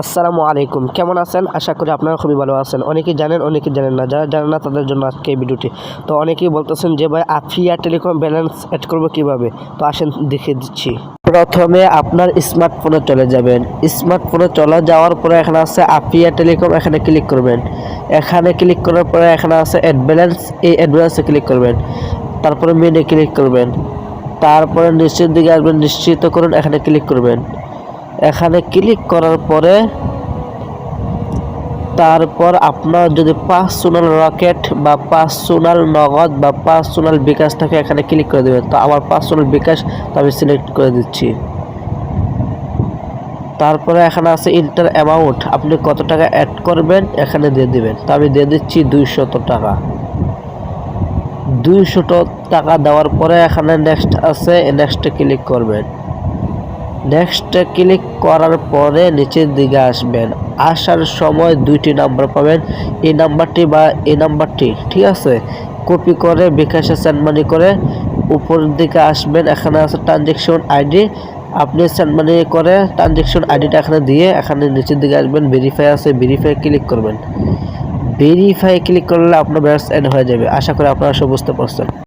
আসসালামু আলাইকুম। কেমন আছেন? আশা করি আপনারা খুবই ভালো আছেন। অনেকেই জানেন অনেকেই জানেন না। যারা জানেন না, তাদের জন্য আজকে এই ভিডিওটি। তো অনেকেই বলতেছেন যে, ভাই আফিয়া টেলিকম ব্যালেন্স অ্যাড করব কীভাবে? তো আসেন, দেখিয়ে দিচ্ছি। প্রথমে আপনার স্মার্টফোনে চলে যাবেন। স্মার্টফোনে চলে যাওয়ার পরে এখানে আছে আফিয়া টেলিকম এখানে ক্লিক করবেন। এখানে ক্লিক করার পরে এখানে আছে অ্যাড ব্যালেন্স এই অ্যাড ব্যালেন্সে ক্লিক করবেন। তারপরে মেনে ক্লিক করবেন। তারপরে নিশ্চিত দিকে আসবেন। নিশ্চিত করুন, এখানে ক্লিক করবেন। এখানে ক্লিক করার পরে তারপর আপনার যদি পার্সোনাল রকেট বা পার্সোনাল নগদ বা পার্সোনাল বিকাশ থাকে, এখানে ক্লিক করে দেবেন। তো আমার পার্সোনাল বিকাশ তো আমি সিলেক্ট করে দিচ্ছি। তারপরে এখানে আছে ইন্টার অ্যামাউন্ট আপনি কত টাকা অ্যাড করবেন, এখানে দিয়ে দিবেন। তো আমি দিয়ে দিচ্ছি দুইশত টাকা। দুইশত টাকা দেওয়ার পরে এখানে নেক্সট আছে নেক্সটে ক্লিক করবেন। নেক্সটে ক্লিক করার পরে নিচের দিকে আসবেন। আসার সময় দুইটি নাম্বার পাবেন, এই নাম্বারটি বা এই নাম্বারটি, ঠিক আছে? কপি করে বিকাশে সেন্ড মানি করে উপরের দিকে আসবেন, এখানে আছে ট্রানজেকশন আইডি আপনি সেন্ড মানি করে ট্রানজেকশন আইডিটা এখানে দিয়ে এখানে নিচের দিকে আসবেন ভেরিফাই আছে ভেরিফাই ক্লিক করবেন। ভেরিফাই ক্লিক করলে আপনার ব্যাস এড হয়ে যাবে। আশা করি আপনারা সব বুঝতে পারছেন।